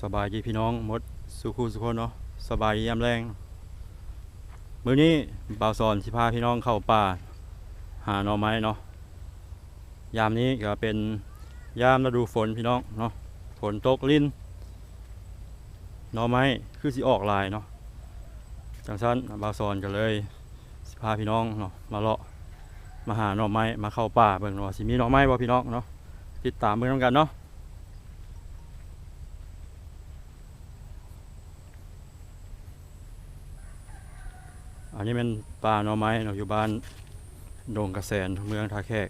สบายดีพี่น้องมดสุขุสุคนเนาะสบายดียามแรงมื้อนี้บ่าวสอนสิพาพี่น้องเข้าป่า หาหน่อไม้เนาะยามนี้ก็เป็นยามฤดูฝนพี่น้องเนาะฝนตกลิ้นหน่อไม้คือสิออกลายเนาะจังซั่นบ่าวสอนก็เลยสิพาพี่น้องเนาะมาเลาะมาหาหน่อไม้มาเข้าป่าเบิ่งเนาะสิมีหน่อไม้บ่พี่น้องเนาะติดตามเบิ่งนํกันเนาะ อันนี้เป็นป่าหน่อไม้เนาะอยู่บ้านดงกระแสนเมืองท่าแขก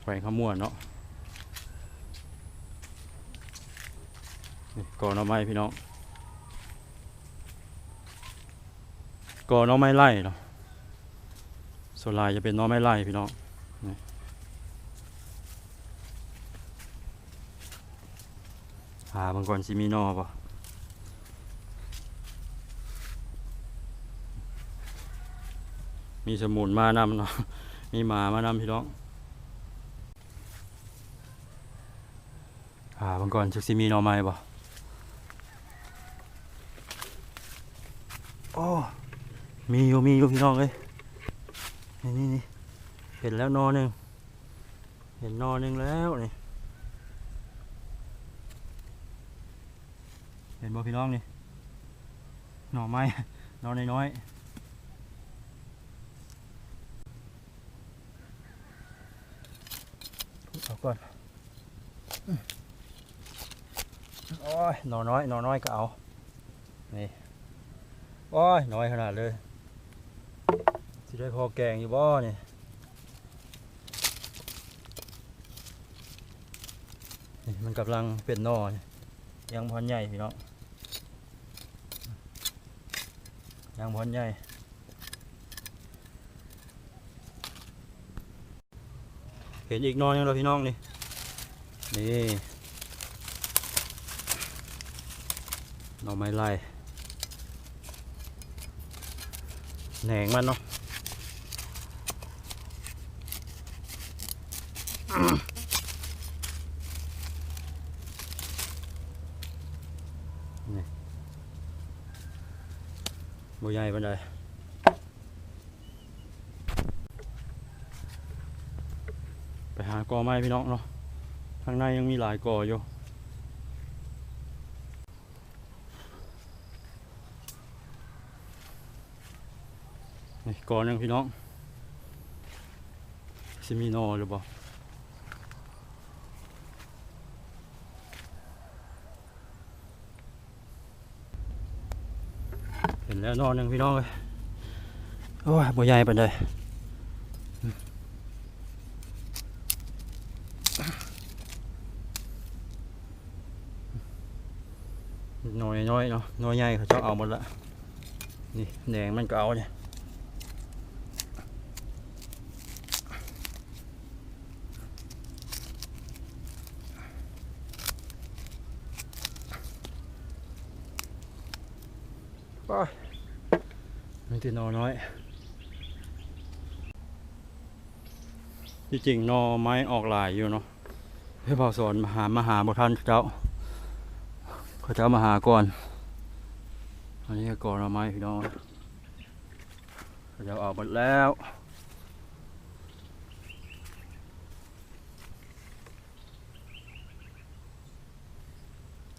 แขวงขมวนเนาะก่อหน่อไม้พี่น้องก่อหน่อไม้ไร่เนาะส่วนลายจะเป็นหน่อไม้ไร่พี่น้องหาบางก่อนสิมีหน่อปะ มีสมุนมานำเนาะมีหมามานำพี่น้องอ่าบางก่อนจักสิมีหน่อไม้บ่โอ้มีอยู่มีอยู่พี่น้องเอ้ยนี่นี่นี่เห็นแล้วนอหนึ่งเห็นนอหนึ่งแล้วนี่เห็นบ่พี่น้องนี่หน่อไม้น่อน้อยๆ เอาก่อนโอ้ยหนอน้อยหนอน้อยก็เอา นี่ โอ้ย น้อยขนาดเลยสิได้พอแกงอยู่บ่นี่นี่มันกำลังเป็นนอนี่ยังพอนใหญ่พี่น้องยังพอนใหญ่ เห็นอีกหนอนยังเราพี่น้องนี่ นี่หน่อไม้ไล่แหนงมันเนาะนี่บใหญ่ปานใด ไปหา ก่อไม้พี่น้องเนาะข้างในยังมีหลายก่ออยู่นี่กอหนึงพี่น้องสิมีนอหรือเปล่าเห็นแล้วนอหนึ่งพี่น้องเลยโอ้ยบ่ใหญ่ปานใน่อยน้อยเนาะน่อยใหญ่เขาเจ้าเอาหมดละนี่แดงมันก็เอาเนี่ยไปมันติดนอน้อยที่จริงนอไม้ออกหลายอยู่เนาะเพื่อสอนมาหามาหาบ่ทันเจ้า เขาจะเอามาหาก่อน อันนี้ก่อนเอาไม้พี่น้องเขาจะเอาหมดแล้ว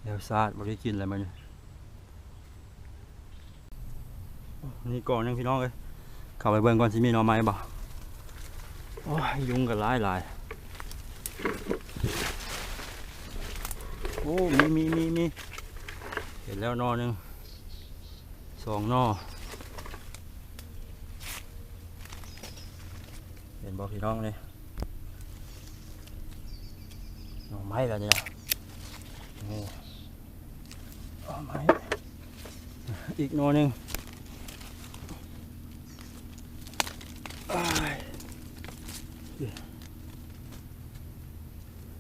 เดี๋ยวซาดบริกินอะไรมาเนี่ยนี่ก่อนยังพี่น้องเลยเข้าไปเบิ่งก่อนสิมีหน่อไม้บ่โอ้ยยุงกันหลายหลายโอ้มีมีมีมี เห็นแล้วนอหนึ่งสองนอเห็นบอกพี่น้องเลยหน่อไม้แล้วเนี่ยโอ้หน่อไม้อีกนอหนึ่ง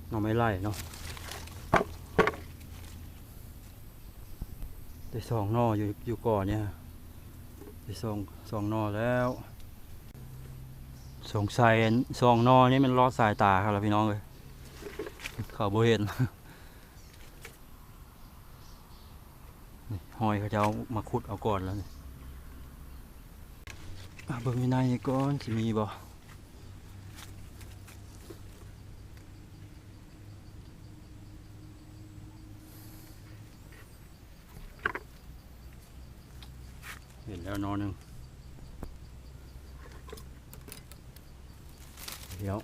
หน่อไม้ไล่เนาะ ได้สองนออยู่อยู่ก่อนเนี่ยได้สองสองนอแล้วสงสัยสองนอนี่มันลอดสายตาครับพี่น้องเลยเขาบ่เห็นหอยเขาจะเอามาขุดเอาก่อนแล้วนี่อะเบิ่งอยู่ในนี่ก่อนสิมีบ่ แล้วนอนหนึ่งเดี๋ยว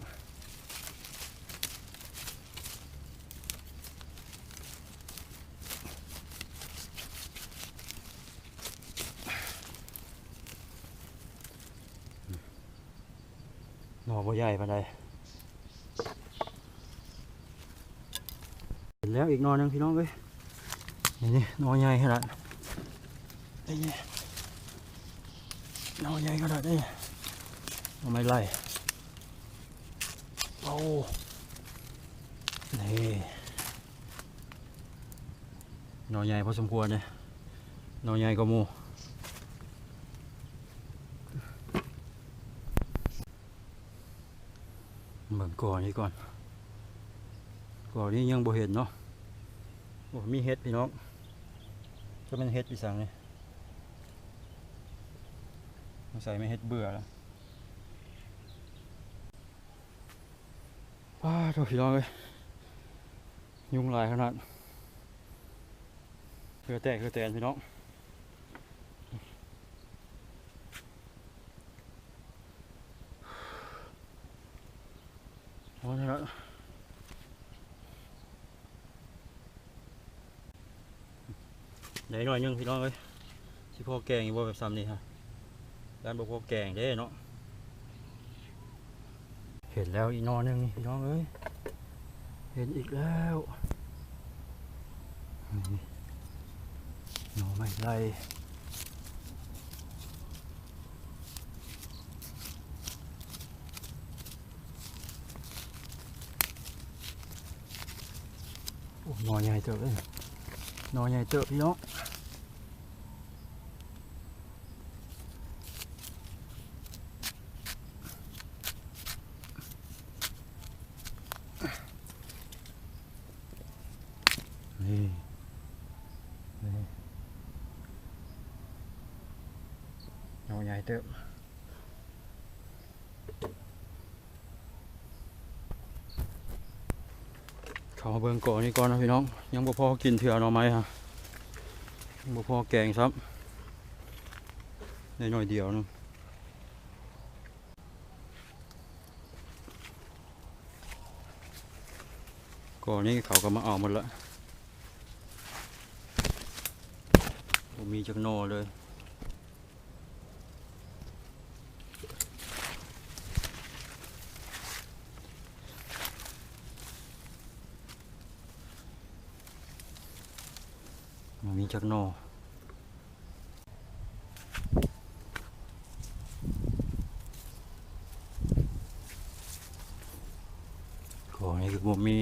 น่อบ่ใหญ่ปานใดเห็นแล้วอีกนอหนึงพี่น้องเอ้ยนี่นี่หนอใหญ่ขนาดนี่ห นอใหญ่ขนาดนี้หน่อไม่ไล่โอ้นี่นอใหญ่พอสมควรเนี่ยนอใหญ่กว่าหมูเบิ่งก่อนนี้ก่อนก่อนนี้ยังบ่เห็นเนาะโอ้มีเห็ดพี่น้องก็เป็นเห็ดอีสังนี่ ใส่ไม่เห็ดเบื่อแล้วว้าโถพี่น้องเอ้ยยุงลายขนาดเคือแตกเคือแตนพี่น้องโอ้นี่ละเดี๋ยวหน่อยหนึงพี่น้องเอ้ยสิพ่อแกงอีกบ่แบบซ้ำนี่ฮะ ร้านบ่พ่อแกงเด้เนาะเห็นแล้วอีกหนอหนึงนี่พี่น้องเอ้ยเห็นอีกแล้วนี่หนอไม่ไล่โอ้หนอใหญ่เติบเลยหนอใหญ่เติบพี่น้องนี่นี่ หนอใหญ่เติบเขาเบิ่งก่อนนี่ก่อนนะพี่น้อง ยังบ่พอกินเถื่อหน่อไม้ฮะยังบ่พอแกงซ้ำในหน่อยเดียวนึงก่อนนี้เขาก็มาเอาหมดละบ่มีจักหนอเลย จักหนอก่อนนี้คือบ่มี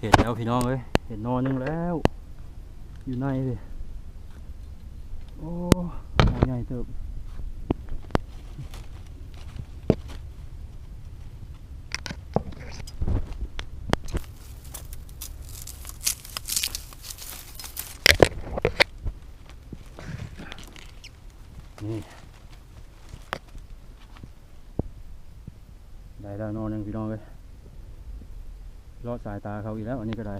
เห็นแล้วพี่น้องเอ้ยเห็นนอนหนึงแล้ว อยู่ในเลยโอ้หอใหญ่เติบ แล้วนอนหนึ่งพี่น้องเอ้ยลอดสายตาเขาอีกแล้ว อันนี้ก็ได้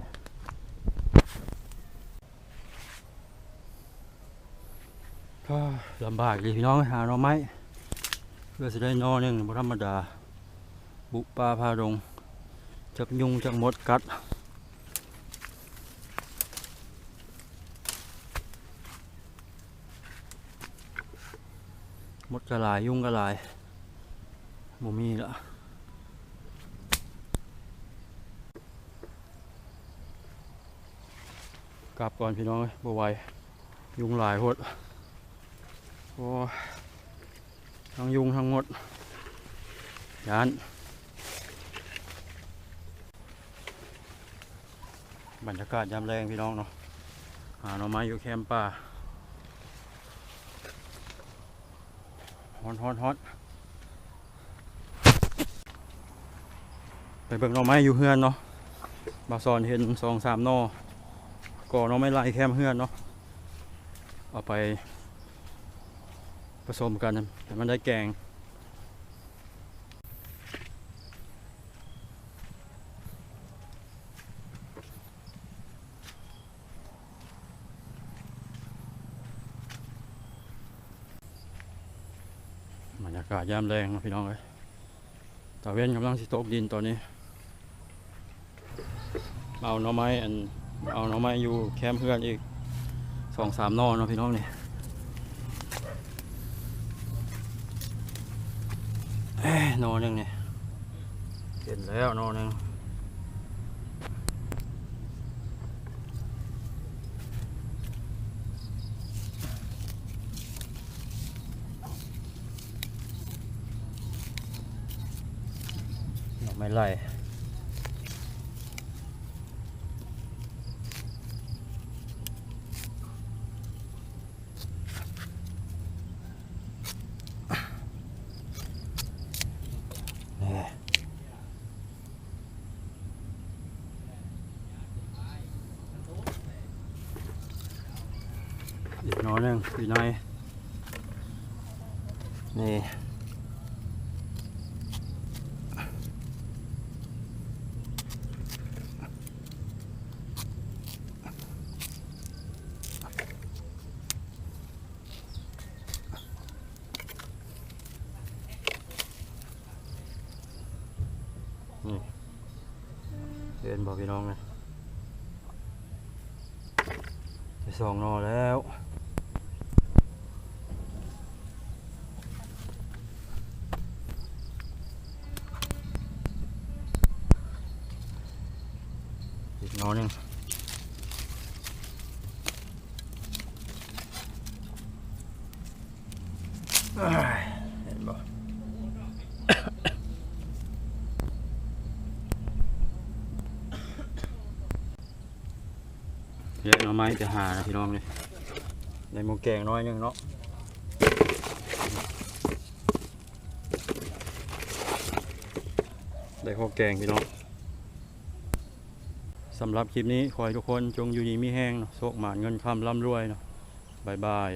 ก็ลำบากดีพี่น้องหาหน่อไม้เพื่อจะได้นอนหนึ่งธรรมดา บุปาพาดงจักยุงจักมดกัดมดกระลาย ยุงกระลายบ่มีละ กลับก่อนพี่น้องเอ้ยบ่ไหวยุงหลายหดโอ้ทั้งยุงทั้งหมดยานบรรยากาศยามแรงพี่น้องเนาะหาหน่อไม้อยู่แคมป์ป่าฮอนฮอนฮอนไปเบิ่งหน่อไม้อยู่เฮือนเนาะบาวซอนเห็นสองสามนอ ก่อหน่อไม้ลายแคมเฮือนเนาะเอาไปผสมกันให้มันได้แกงบรรยากาศยามแรงนะพี่น้องเอ้ยตะเวนกำลังสิตกดินตอนนี้ เอาหน่อไม้อัน เอาน่อไม้อยู่แคมป์เพื่อนอีกสองสามนอเนาะพี่น้องเนี่เอ้ยนอหนึ่งเนี่ยเห็นแล้วนอนหนึ่งน่อไม้ไล่นี่อีก หนอหนึ่งอยู่นนี่เดินบอกพี่น้องเลยไปสองนอแล้ว อีกนอหนึ่งเอ้ยเห็นบ่เยอะหน่อไม้จะหานะพี่น้องเลยในหมูแกงน้อยหนึงเนาะได้ข้าวแกงพี่น้อง สำหรับคลิปนี้ขอให้ทุกคนจงอยู่ดีมีแห้งเนาะโชคหมานเงินคำร่ำรวยเนาะบายบาย